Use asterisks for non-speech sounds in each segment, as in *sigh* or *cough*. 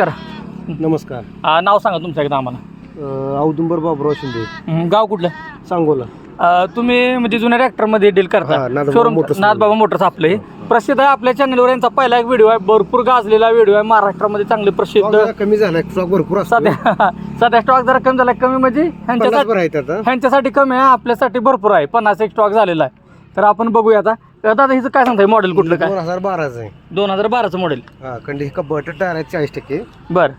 करा. नमस्कार. आ, नाव सांगा तुमचं एकदा आम्हाला. अं, औदुंबर बाबुराव शिंदे. हं, गाव कुठलं? सांगोला. तुम्ही म्हणजे जुन्या ट्रॅक्टरमध्ये डील हा, करता Nathbaba showroom motors Nathbaba motors आपले. प्रसिद्ध आहे आपल्या चॅनलवर यांचा पहिला एक व्हिडिओ आहे. भरपूर गाजलेला व्हिडिओ आहे. महाराष्ट्रामध्ये चांगले प्रसिद्ध जरा कमी झालाय. स्टॉक भरपूर असतो सध्या *laughs* सध्या स्टॉक जरा कमी झाला कमी म्हणजे ह्यांच्यासाठी बरं आहेत आता. ह्यांच्यासाठी कमी आहे. आपल्यासाठी भरपूर आहे. पन्नास एक स्टॉक झालेला आहे. तर आपण बघूया आता. दादा हिचं काय सांगताय? मॉडेल कुठलं दोन काय? हजार बाराच आहे. दोन हजार बाराचं मॉडेल हा कंडी बटर टायर आहेत चाळीस टक्के. बरं.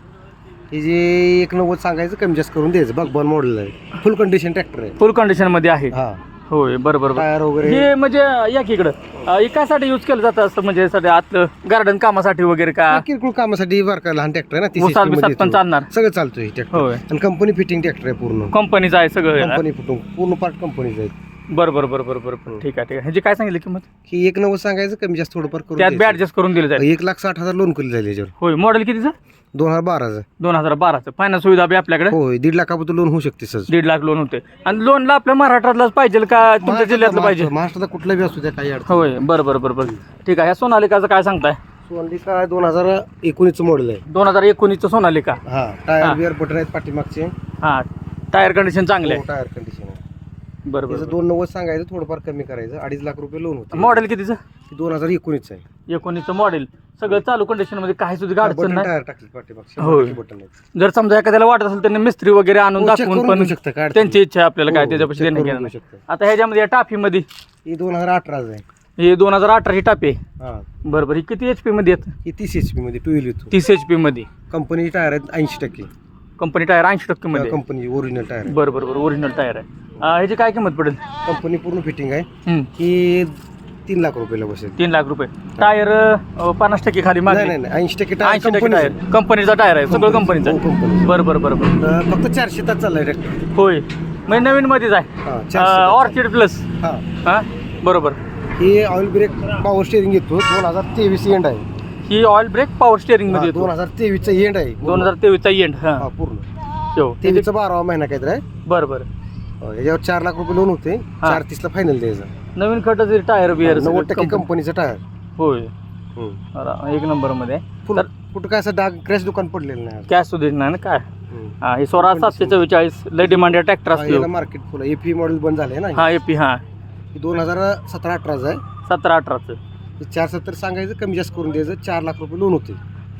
हे जे एक नव्वद सांगायचं कमी जास्त करून द्यायचं. बघ मॉडेल आहे. फुल कंडिशन ट्रॅक्टर आहे. फुल कंडिशनमध्ये आहे. हा. होय बरं बरं बरं. टायर वगैरे. हे म्हणजे या की इकडं. अं, हे कशासाठी यूज केलं जातं असं? म्हणजे सध्या आतलं गार्डन कामासाठी वगैरे का? किरकोळ कामासाठी बरं का लहान ट्रॅक्टर आहे ना तीस HP मध्ये पण येतो. चालणार. सगळं चालतोय ट्रॅक्टर होय. आणि कंपनी फिटिंग ट्रॅक्टर आहे पूर्ण. कंपनीचं आहे सगळं कंपनी फिटिंग पूर्ण पार्ट कंपनीचं आहे बरं बरं बरं बरं बरं बरं. ठीक आहे ठीक आहे. ह्याची काय सांगितली किंमत? की एक नव्वद सांगायचं कमी जास्त थोडंफार करून त्यात बी द्यायचं. ऍडजस्ट करून दिलं जाईल. एक लाख साठ हजार लोन केलं जाईल याच्यावर. होय मॉडेल कितीचं? दोन हजार बाराचं. दोन हजार बाराचं. फायनान्स सुविधा बी आपल्याकडे? होय. दीड लाखापर्यंत लोन होऊ शकते सर दीड लाख लोन होते. आणि लोनला आपल्या महाराष्ट्रातलाच पाहिजे का तुमच्या जिल्ह्यातलं पाहिजे? महाराष्ट्रात कुठला बी असू द्या काही अडचण होय बरं बरं बरं बरं. ठीक आहे ह्या सोनालिकाचं काय सांगताय? सोनालिका दोन हजार एकोणीसचं मॉडेल आहे. दोन हजार एकोणीसचं सोनालिका. हा हा. टायर बिअर बटन आहेत पाठीमागचे. हां टायर कंडिशन चांगले. आहे टायर कंडिशन त्याचं बरं दोन नव्वद सांगायचं थोडंफार कमी करायचं. अडीच लाख रुपये लोन होतं. मॉडेल कितीचं? दोन हजार एकोणीसचं आहे. एकोणीसचं मॉडेल सगळं चालू कंडिशनमध्ये काही सुद्धा अडचण बटन नाही. टायर टाकले पाठीमागचे होय. बटन आहेत जर समजा एखाद्याला वाटत असेल त्यांनी मिस्त्री वगैरे आणून हो, check दाखवून करून पण घेऊ शकता, काय अडचण त्यांची इच्छा आहे आपल्याला काय हो, त्याच्यापाशी check देणं करून घेणं घेऊ नाही. शकता. आता ह्याच्यामध्ये या टाफीमध्ये. ही दोन हजार अठराच आहे. ही दोन हजार अठरा ही टाफी आहे. हा. बरोबर ही किती एच पी मध्ये येत ही तीस एच पी मध्ये टू व्हील येतो तीस एच पी मध्ये. कंपनी टायर आहेत ऐंशी टक्के. कंपनी टायर ऐंशी टक्के मध्ये? कंपनी ओरिजिनल टायर आहे. बरं बरं बरं ओरिजिनल टायर आहे. अं, ह्याची काय किंमत पडेल? कंपनी पूर्ण फिटिंग आहे. ही तीन लाख रुपयाला बसेल. तीन लाख रुपये. टायर अं, पन्नास टक्के खाली नाही मागणी. नाही नाही ऐंशी टक्के टायर ऐंशी टक्के टायर कंपनीचा टायर आहे सगळं कंपनीचं आहे. कंपनी बरं बरं बरं बरं. फक्त चारशे तास चाललाय ट्रॅक्टर होय. म्हणजे नवीन मध्येच आहे. हा चारशे. ऑर्चिड प्लस हा. हां? बरोबर. ही ऑइल ब्रेक पॉवर स्टेअरिंग येतो दोन हजार तेवीस एंड आहे. ही ऑइल ब्रेक पॉवर स्टेअरिंगमध्ये दोन येतो. हजार तेवीसचा एंड आहे. दोन हजार तेवीसचा एंड हा. हां पूर्ण. हो. तेवीसचा बारावा महिना काहीतरी आहे. बरं बरं. याच्यावर चार लाख रुपये लोन होते. चार तीसला फायनल द्यायचं. नवीन खटाचे टायर बिअर नव्वद टक्के कंपनीचं टायर होय. अरे, एक नंबरमध्ये तर कुठं काय असं डाग क्रॅश दुकान पडलेलं नाही कॅश सुद्धा नाही ना काय? हम्म. हा हे सोळा सातशे चव्वेचाळीस लय डिमांड ट्रॅक्टर हा, याला असतो मार्केट फुल एपी मॉडेल बंद झाले ना. हा एपी हा. दोन हजार सतरा अठराचं आहे. सतरा अठराचं. हे चार सत्तर सांगायचं कमी जास्त करून द्यायचं चार लाख रुपये लोन होते.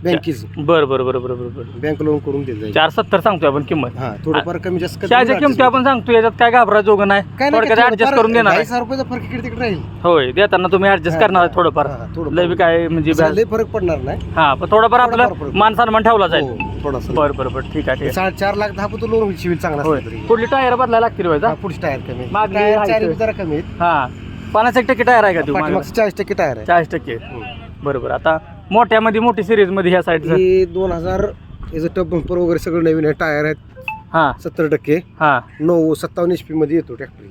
बँकेचं. बरं बरं बरं बरं बरं बरं. बँक लोन करून दिलं जाईल. चार सत्तर सांगतोय आपण किंमत. हा थोडंफार कमी जास्त करून त्याच्या adjust किमती आपण सांगतो याच्यात काय घाबरा जोगं नाही. थोडक्यात ऍडजस्ट थोडंफार करून देणार. आहे. रुपयाचा फरक इकडे तिकडे राहील. होय देताना तुम्ही ऍडजस्ट करणार आहे थोडंफार. हा, थोडंफार. लय बी काय म्हणजे असं लय फरक पडणार नाही. हा पण थोडंफार थोडंफार आपलं फरक. मान सन्मान ठेवला जाईल. हो, थोडासा बरं बरं बरं ठीक आहे ठीक आहे. चा- चार लाख दहा पण लोन सिव्हिल चांगला होय. असला तरी. कुठली टायर बदलायला लागतील व्हायचा हा, पुढची टायर कमी. मागली टायर चार. जरा कमी आहेत. हा. पन्नास एक टक्के टायर आहे का तू पाठीमागचं चाळीस टक्के टायर आहे. चाळीस टक्के. बरोबर. आता मोठ्यामध्ये मोठी सिरीजमध्ये ह्या साईडचं हे दोन हजार याचं टप बंपर वगैरे सगळं नवीन आहे टायर आहेत. हा. सत्तर टक्के. हा. नऊ सत्तावन्न एच पी मध्ये येतो ट्रॅक्टर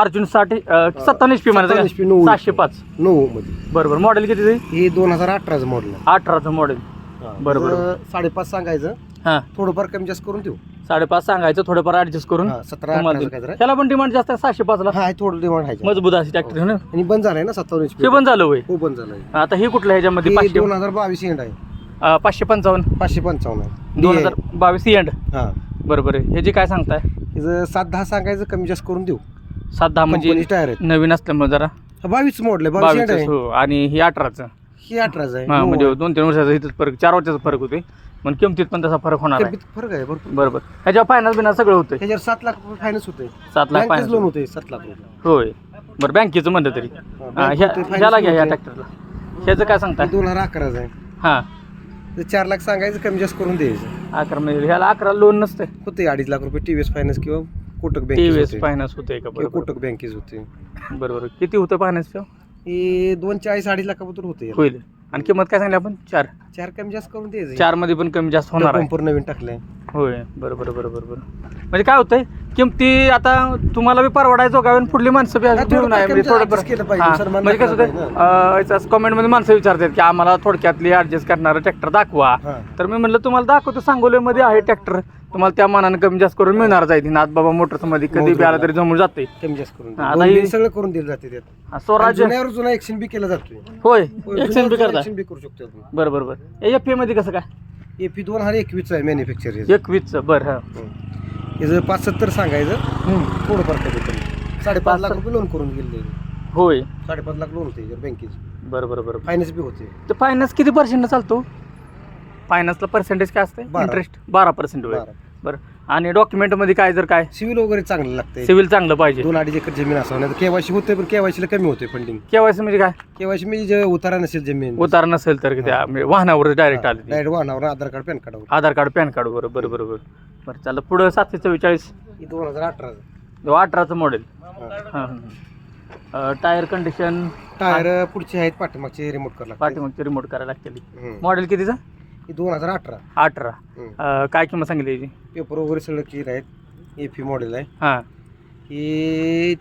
अर्जुनसाठी सत्तावन्न एच पी 57 HP, म्हणायचं नऊ. सातशे पाच. नऊ मध्ये. बरोबर. मॉडेल किती हे दोन हजार अठराचं मॉडेल अठराचं मॉडेल बरोबर. जर साडेपाच सांगायचं हा. थोडंफार कमी जास्त करून देऊ साडेपाच सांगायचं थोडंफार ऍडजस्ट करून हा, सतरा तुम्हाला अठराचं देऊ. काहीतरी त्याला पण डिमांड जास्त आहे सहाशे पाच ला हा हे थोडं डिमांड आहे. मजबूत अशी ट्रॅक्टर ना? आणि बंद झालाय ना सत्तावन्न एच हे पण झालं होय. हो बंद झालाय. आता हे कुठलं ह्याच्यामध्ये? हे पाचशे दोन हजार बावीस एंड आहे. अं, पाचशे पंचावन्न. पाचशे पंचावन्न आहे. दोन. हजार बावीस एंड हा. बरोबर आहे. ह्याची काय सांगताय? हिचं सात दहा सांगायचं कमी जास्त करून देऊ. सात दहा म्हणजे कंपनी टायर आहेत. नवीन असल्यामुळे जरा. हा, बावीस मॉडेल बावीस एंड बावीस आहे. हो. आणि ही अठराचं. ही अठराच आहे. हा नऊ म्हणजे. दोन तीन वर्षाचा इथं फरक चार वर्षाचा फरक होते पण किमतीत पण तसा फरक होणार आहे. फरक आहे भरपूर. बरोबर. ह्याच्यावर फायनान्स बिना सगळं होतं ह्याच्यावर सात लाख रुपये फायनान्स होते सात लाख बँकेच फायनान्स लोन होते सात लाख रुपये. होय. बरं बँकेचं म्हणलं तरी. हा, हा, ह्या- finance ह्याला घ्या ह्या. ट्रॅक्टरला ह्याचं काय सांगताय? हे दोन हजार अकराच आहे. हां. चार लाख सांगायचं कमी जास्त करून द्यायचं. अकरा म्हणजे ह्याला अकरा लोन नसते होते अडीच लाख रुपये टीव्हीएस फायनान्स किंवा कोटक टी बँकेज व्ही एस होते फायनान्स होते का? किंवा बरोबर. कोटक बँकेज होते बरोबर. किती होतं फायनान्सचं हे दोन चाळीस अडीच लाखापर्यंत होते. होईल. आणि किंमत काय सांगली आपण? चार. चार कमी जास्त करून द्यायचं चारमध्ये पण कमी जास्त होणार आहे. पंपर नवीन टाकलंय. होय. बरोबर बरोबर बरोबर म्हणजे काय होतंय? किमती आता तुम्हाला बी परवडायचो का पुढली माणसं बी घेऊन आहे. म्हणजे हा, म्हणजे कसं होतं कमेंटमध्ये माणसं विचारतात की आम्हाला थोडक्यातली ऍडजस्ट करणारं ट्रॅक्टर दाखवा. हा. तर मी म्हणलं तुम्हाला दाखवतो सांगोलेमध्ये आहे ट्रॅक्टर तुम्हाला त्या मानाने कमी जास्त करून मिळणार जाईल. नाथ बाबा मोटर्समध्ये कधी बी आला तरी जमून जाते कमी जास्त करून. हा, आता हे- सगळं करून दिलं जाते त्यात. स्वराज्य जुन्यावर जुना एक्शन बी केला जातोय. होय एक्सचेंज बी करता एक्शन बी करू शकतो आपण. बरं बरं बरं. एफमध्ये कसं काय? एफी दोन हजार एकवीसचं आहे मॅन्युफॅक्चर एकवीसचं बरं हां. याचं पाच सत्तर सांगायचं हम्म. थोडंफार कमी कमी साडेपाच लाख रुपये लोन करून गेले होय. साडेपाच लाख लोन होते बँकेची बरं बरं बरं. फायनान्स बी होते. तर फायनान्स किती पर्सेंट चालतो? फायनान्सला पर्सेंटेज काय असते बारा. इंटरेस्ट बारा पर्सेंट होय. बारा. बरं. आणि डॉक्युमेंटमध्ये काय जर काय? सिव्हिल वगैरे चांगलं लागतंय. सिव्हिल चांगलं पाहिजे. दोन अडीच एकर जमीन असावं नाही केवायसी होते पण केवायसीला कमी होते फंडिंग केवायसी म्हणजे काय? केवायसी म्हणजे जे उतारा नसेल जमीन. उतार नसेल तर त्या म्हणजे वाहनावर डायरेक्ट आले ते. डायरेक्ट वाहनावर आधार कार्ड पॅन कार्डावर. आधार कार्ड पॅन कार्ड बरोबर बरं बरोबर बरं. चाललं. पुढं सातशे चव्वेचाळीस. ही दोन हजार अठरा अठराचं मॉडेल टायर कंडिशन टायर पुढचे आहेत पाठीमागचे रिमोट करायला लागते. पाठीमागचे रिमोट करायला लागते हम्म. मॉडेल कितीचं? दोन हजार अठरा. अठरा. अं, काय किंमत सांगितली याची? पेपर वगैरे सगळं क्लिअर आहेत. एफी मॉडेल आहे. हां. ही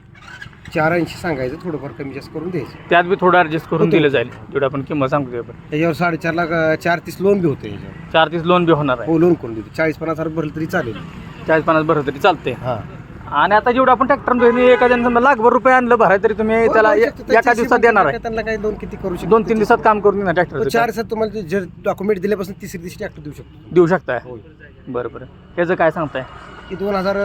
चार ऐंशी सांगायचं थोडंफार कमी जास्त करून द्यायचं. त्यात बी थोडं ॲडजस्ट करून. दिलं जाईल. जेवढं आपण किंमत सांगतो ते आपण. त्याच्यावर साडेचार लाख अं, चार तीस लोन बी होते याच्यावर. चार तीस लोन बी होणार आहे. हो लोन करून देते. चाळीस पन्नास हजार भरलं तरी चालेल. चाळीस पन्नास भरलं तरी चालते हा. आणि आता जेवढं आपण ट्रॅक्टर एखाद्याने समजा लाखभर रुपये आणलं भराय तरी तुम्ही त्याला ए- एका दिवसात देणार आहे. त्यांना काही दोन किती करू शकतो दोन तीन दिवसात काम करून देणार ट्रॅक्टर चार दिवसात तुम्हाला जर डॉक्युमेंट दिल्यापासून तिसरी दिवशी ट्रॅक्टर देऊ शकतो. देऊ शकताय? होय बरं बरं. त्याचं काय सांगताय? ही दोन हजार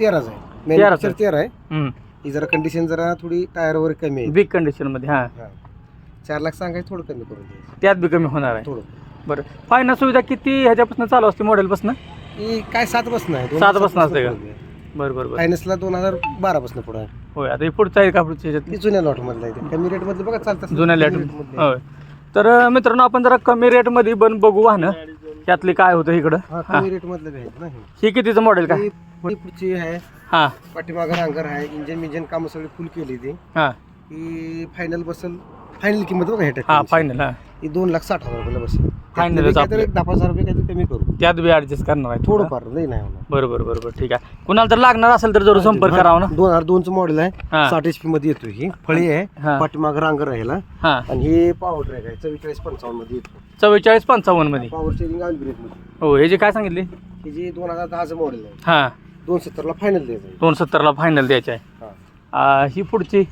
तेराच आहे. मॅन्युफॅक्चर तेरा आहे. ही जरा कंडिशन जरा थोडी टायर वगैरे कमी आहे. बिग कंडिशनमध्ये हां. हा. चार लाख सांगायचं थोडं कमी करून त्यात बी कमी होणार आहे. थोडं. बरं. फायनान्स सुविधा किती ह्याच्यापासून चालू असते मॉडेलपासून ही काय सात बसणं आहे सात बसणं असते का? बरं बरं बरं. फायनान्सला दोन हजार बारा बसणं पुढे आहे. होय आता हे पुढचं आहे का पुढच्या ह्याच्यात? ती जुन्या लॉट मधलं आहे ते. कमी रेट मधलं बघा चालतं जुन्या लॅट होय. तर अं, मित्रांनो आपण जरा कमी रेटमध्ये पण बघू वाहनं त्यातले काय होतं इकडं? हा हां. कमी रेट मधलं बी आहेत ना हे. ही कितीचं मॉडेल काय ही पुढी पुढची आहे. हां. पाठीमागं रांगर आहे. इंजन इंजन कामं सगळी फुल केली ती. हां. ही फायनल बसल फायनल किंमत बघा हे हां ट्रॅक्टरची. फायनल हां. ही दोन लाख साठ हजार रुपयाला बसेल. Final त्यातलं च काहीतरी आपलं. एक दहा पाच हजार रुपये काहीतरी कमी करू. त्यात बी ॲडजस्ट करणार आहे थोडं. थोडंफार नाही होणार. बरोबर बरोबर ठीक आहे. कुणाला जर लागणार असेल तर जरूर संपर्क करावा ना दोन हजार दोनचं मॉडेल आहे. हां. साठ एच पी मध्ये येतो ही. फळी आहे. पाठीमाग ह्याला. हां. आणि हे पॉवर ट्रॅक आहे. चव्वेचाळीस पंचावन्नमध्ये येतो चव्वेचाळीस पंचावन्नमध्ये. पॉवर स्टेरिंग आणि ब्रेकमध्ये. हो हे जे काय सांगितले? हे जे दोन हजार दहाचं मॉडेल आहे. हां. दोन सत्तरला फायनल द्यायचं आहे. दोन सत्तरला फायनल द्यायचे आहे. हां. आ, ही पुढची?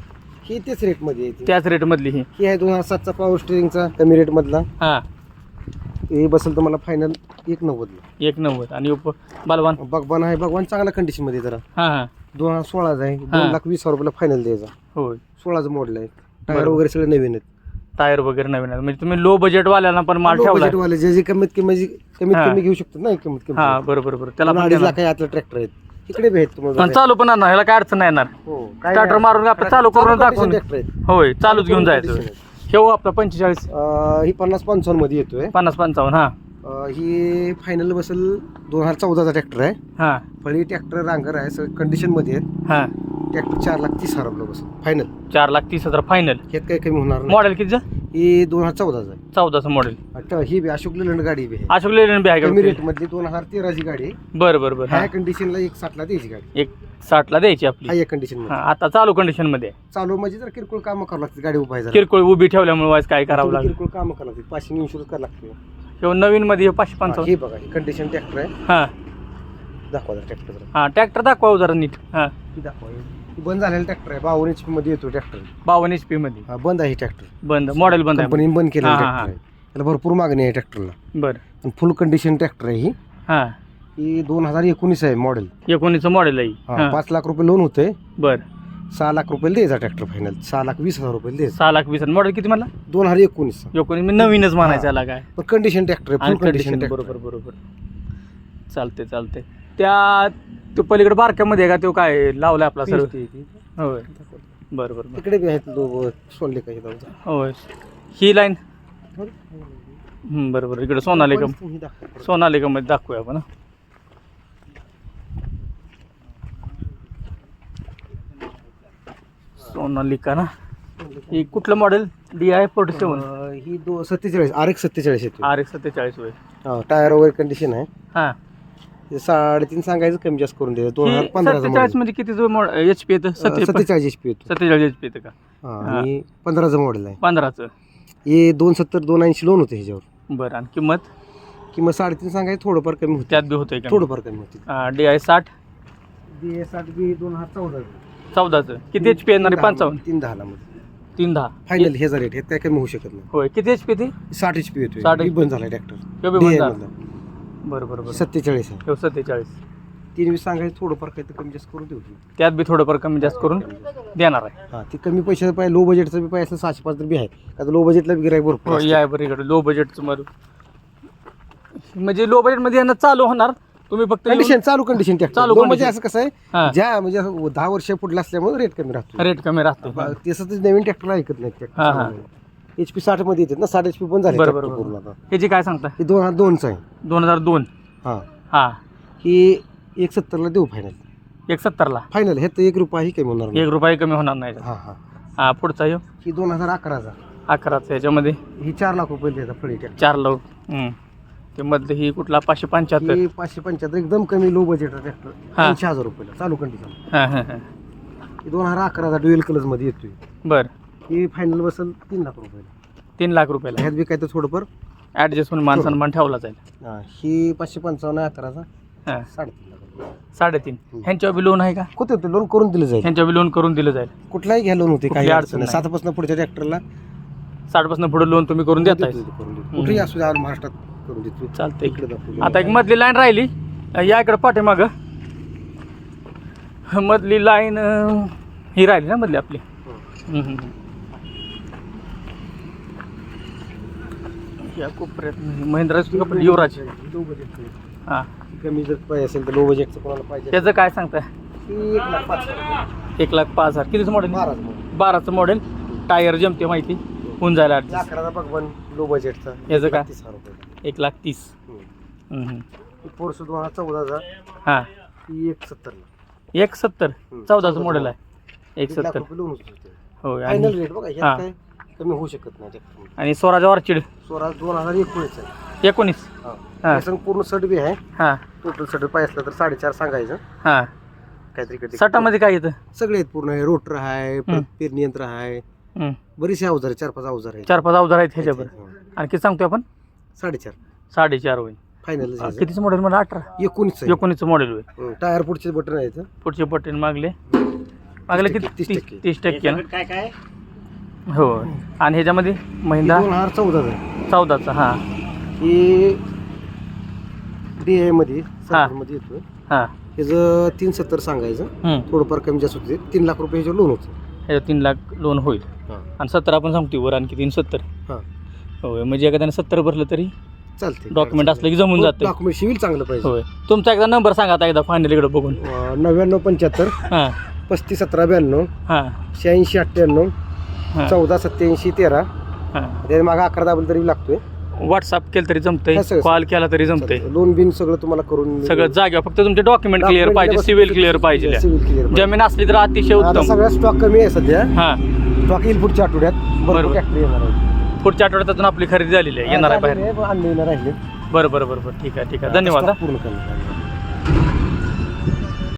ही तेच रेटमध्ये येते त्याच रेटमधली ही. ही आहे दोन हजार सातचा पॉवर स्टेरिंगचा कमी रेट मधला. हां. हे बसेल तुम्हाला फायनल एक नव्वदला एक नव्वद आणि उप बलवान? भगवान आहे भगवान चांगल्या कंडिशनमध्ये जरा. हां हां. दोन हजार सोळाचा आहे. हां. दोन लाख वीस हजार रुपयाला फायनल द्यायचा. होय. सोळाचं मॉडेल आहे. टायर बरोबर. वगैरे सगळे नवीन आहेत. टायर वगैरे नवीन आहे म्हणजे तुम्ही लो बजेटवाल्याला पण माल ठेवला budget वाले जे जे कमीत कमी जे कमीत हां. कमी घेऊ शकतात ना कमीत कमी. हां बरोबर बरोबर. त्याला पण अडीच. लाख आतले ट्रॅक्टर आहेत. इकडे बी आहेत तुम्हाला चालू पण आणणार ह्याला काय अडचण नाही येणार. हो काय स्टार्टर नाही. मारून आपलं चालू करून दाखवून होय चालूच घेऊन जायचं. condition. हे हो आपला पंचेचाळीस. अं, ही पन्नास पंचावन्नमध्ये येतोय. पन्नास पंचावन्न हां. अं, ही फायनल बसेल दोन हजार चौदाचा ट्रॅक्टर आहे. हां. फळी ट्रॅक्टर रांगर आहे सगळे कंडिशनमध्ये आहेत. हां. ट्रॅक्टर चार लाख तीस हजार बसेल फायनल चार लाख तीस हजार फायनल ह्यात काही कमी होणार नाही. मॉडेल कितीचं? ही दोन हजार चौदाचा आहे. चौदाचं मॉडेल आता ही बी अशोक लेलंड गाडी बी आहे. अशोक लेलंड बी आहे कमी का रेट मधली दोन हजार तेराची गाडी आहे. बरं बरं बरं. ह्या कंडिशनला एक साठला द्यायची गाडी. एक साठला द्यायची हा आपली एक कंडिशनमध्ये. हां आता चालू कंडिशनमध्ये. आहे. चालू म्हणजे जर किरकोळ कामं करावं लागते गाडी उभा आहे जरा. किरकोळ उभी ठेवल्यामुळे वाईस काय करावं लागेल? किरकोळ कामं करावं लागते पाचशे इन्शुरन्स करावं लागते. किंवा नवीन मध्ये हे पाचशे पंचावन्न. हे बघा ही कंडिशन ट्रॅक्टर आहे. हां. दाखवा ट्रॅक्टर हां ट्रॅक्टर दाखवा जरा नीट. हां. ही दाखवा. ही. बंद झालेला ट्रॅक्टर आहे. बावन्न एच पी मध्ये येतो ट्रॅक्टर बावन्न एच पी मध्ये? बंद आहे ट्रॅक्टर बंद मॉडेल बंद आहे कंपनीने बंद केलेला हा, हा, ट्रॅक्टर आहे. त्याला भरपूर मागणी आहे ट्रॅक्टरला बरं. फुल कंडिशन ट्रॅक्टर आहे ही. हां. ही दोन हजार एकोणीस आहे मॉडेल एकोणीसचं मॉडेल आहे हां. पाच लाख रुपये लोन होते बरं. सहा लाख रुपये द्यायचा ट्रॅक्टर फायनल सहा लाख वीस हजार रुपये द्यायचा. सहा लाख वीस मॉडेल किती म्हणला? दोन हजार एकोणीस. एकोणीस मी नवीनच म्हणायचं याला काय. पण कंडिशन ट्रॅक्टर आहे आणि फुल कंडिशन कंडिशन बरोबर बरोबर. चालते चालते त्या तो पलीकडे बारक्यामध्ये आहे का? तो काय लावलाय आपला सर्व होय. बरं बरं बरं. तिकडे बी आहेत दोघं सोडले काही होय. ही लाईन? बरं बरं. इकडे सोनालिकम. सोनालिकमध्ये दाखवूया आपण हं. सोनालिका ना? ही कुठलं model D I forty seven ही दो सत्तेचाळीस आर एक सत्तेचाळीस येतो आर एक्स सत्तेचाळीस हा, टायर वगैरे कंडिशन आहे. हां. हे साडेतीन सांगायचं कमी जास्त करून द्यायचं दोन हजार पंधराचा सत्तेचाळीसमध्ये किती एच पी येतं? मॉडेल सत्ते सत्तेचाळीस एच पी येतो. सत्तेचाळीस एच पी येतं का? हा, आणि पंधराचं मॉडेल आहे. पंधराचं. हे दोन सत्तर दोन ऐंशी लोन होते ह्याच्यावर. बरं आणि किंमत? किंमत साडेतीन सांगायचं थोडंफार कमी होते. त्यात बी होतंय का? थोडंफार कमी होते. डी आय साठ? बी एस आठ बी दोन हजार चौदा चौदाचं. किती एच पी येणार आहे? पंचावन्न तीन दहाला मध्ये. तीन दहा. फायनल हे रेट हे काय कमी होऊ शकत नाही. होय किती एच पी ती साठ एच पी येतोय. 60 ही बंद झाला ट्रॅक्टर बंद झाला? बरं बरं बरं. सत्तेचाळीस आहे. हो सत्तेचाळीस. तीन वीस सांगायचं थोडंफार काही कमी जास्त करून देऊ त्यात बी थोडंफार कमी जास्त करून देणार आहे. हा ती कमी पैशाचं पाहिजे लो बजेटचं बी पाहिजे सहाशे पाच बी आहे. आता लो बजेटला बी गिरायक भरपूर हो असतं. या बरं इकडे लो बजेटचं मग म्हणजे लो बजेटमध्ये यांना चालू होणार. तुम्ही फक्त येऊन- कंडिशन चालू कंडिशन चालू चालू म्हणजे condition. असं कसं आहे? हा. ज्या म्हणजे असं दहा वर्ष पुढलं असल्यामुळे रेट कमी राहतो रेट कमी राहतो बा- ते सतत नवीन ट्रॅक्टरला ऐकत हा, हा. नाही एच पी साठमध्ये येतात ना साठ एच पी पण झाले बरं, बरं, पूर्ण आता. ह्याची काय सांगता हे दोन हजार दोनचं आहे. दोन हजार दोन. हा. हा. ही एक सत्तरला देऊ फायनल एक सत्तरला फायनल हे तर एक रुपयाही कमी होणार नाही. एक रुपये कमी होणार नाही. हा हा. हा पुढचा येऊ? ही दोन हजार अकराचा. अकराचा याच्यामध्ये? ही चार लाख रुपये देतात फळी ट्रॅक्टर चार लो हम्म. ते मधले ही कुठला? पाचशे पंच्याहत्तर. ही पाचशे पंच्याहत्तर एकदम कमी लो बजेट ट्रॅक्टर हा. हजार रुपयाला चालू कंडिशन हां हां हां. ही दोन हजार अकराचा ड्युएल कलरमध्ये येतोय. बरं. ही फायनल बसेल तीन लाख रुपयाला तीन लाख रुपयाला? ह्यात बी काय तर थोडंफार. ॲडजस्ट होऊन मान सन्मान ठेवला जाईल हा, ही पाचशे पंचावन्न आहे अकराचा. हां. साडेतीन लाख रुपये. साडेतीन. ह्यांच्यावर बी लोन आहे का? कुठे होते? लोन करून दिलं जाईल. ह्यांच्यावर बी लोन करून दिलं जाईल. कुठलाही घ्या लोन होते काही कुठली अडचण अडचण नाही. सातापासून पुढच्या ट्रॅक्टरला साठपासून पुढे लोन तुम्ही करून देताय. देतो, करून देतो. कुठेही असू द्या महाराष्ट्रात करून देतो चालतंय. इकडे. आता एक मधली लाईन राहिली. या इकडे पाठीमाग. मधली लाईन ही राहिली ना मधली आपली? हम्म, हम्म, हम्म. या कोपऱ्यात महिंद्रा कपडे युवराज लो बजेटचं. हां. कमी जर पाहिजे असेल तर लो बजेटचं कोणाला पाहिजे? त्याचं काय सांगताय? ती एक लाख पाच हजार. एक लाख पाच हजार. कितीचं मॉडेल बाराचं model. बाराचं मॉडेल टायर जमते माहिती. होऊन जायला adjust. लाकडाचा बघबन लो बजेटचा याचं काय? तीस हजार रुपये. एक लाख तीस. ही पोरसू दोन हजार चौदाचा हां ही. एक सत्तरला एक सत्तर. चौदाचं मॉडेल आहे. एक लाख सत्तर. रुपये लोन होते. होय फायनल रेट बघा हा. काय? कमी होऊ शकत नाही. आणि स्वराज ऑर्चिड? स्वराज दोन हजार एकोणीस आहे. एकोणीस? हा. हा. त्याचं पूर्ण सट बी आहे. हां. टोटल सट पाहिजे असलं तर साडेचार सांगायचं. हां. काहीतरी काहीतरी सटामध्ये काय येतं सगळे आहेत पूर्ण. आहे रोटर आहे परत पेरणी यंत्र आहे. हम्म. बरीचसे अवजार आहे चार पाच अवजार आहेत. चार पाच अवजार आहेत ह्याच्यावर. हं. आणखी सांगतोय आपण? साडेचार. साडेचार होईल. फायनल कितीचं मॉडेल मला अठरा. एकोणीस आहे. एकोणीसचं मॉडेल होईल. हं. टायर पुढचे बटन आहेत. पुढचे बटन मागले. मागले किती? तीस तीस टक्के. तीस टक्के ना? काय काय? हो. आणि ह्याच्यामध्ये महिंद्रा दोन हजार चौदा आहे. चौदाचा हां. ही डी ए मध्ये मध्ये येतो हां. त्याचं तीन सत्तर सांगायचं. थोडंफार कमी जास्त होते. तीन लाख रुपये ह्याच्यावर लोन होतं. ह्याच्यावर तीन लाख लोन होईल. आणि सत्तर आपण सांगतो वर आणखी तीन सत्तर. हां. होय म्हणजे एखाद्याने सत्तर भरलं तरी चालते डॉक्युमेंट असलं की जमून जातं डॉक्युमेंट सिव्हिल चांगलं पाहिजे. होय. तुमचा एकदा नंबर सांगा आता एकदा फायनल इकडे बघून. अं, नव्याण्णव पंच्याहत्तर हां. पस्तीस सतरा ब्याण्णव हां. शहाऐंशी अठ्ठ्याण्णव हां. चौदा सत्याऐंशी तेरा. हां. त्याच्यामागे अकरा दाबल तरी लागतोय. व्हॉट्सअप केलं तरी जमतंय हा, सगळं. कॉल केला तरी जमतंय. लोन बिन सगळं तुम्हाला करून सगळं जाग्या फक्त तुमचे डॉक्युमेंट क्लिअर पाहिजे सिव्हिल क्लिअर पाहिजे. सिव्हिल क्लिअर जमीन असली तर अतिशय आता उत्तम. सगळ्या स्टॉक कमी आहे सध्या. हां. स्टॉक येईल पुढच्या आठवड्यात. बरोबर. बरोबर. ट्रॅक्टर येणार आहे पुढच्या आठवड्यात अजून आपली खरेदी झालेली आहे येणार आहे बाहेर. आणले येणार आहे बरं बरं बरं बरं. ठीक आहे ठीक आहे. धन्यवाद हा. पूर्ण करणार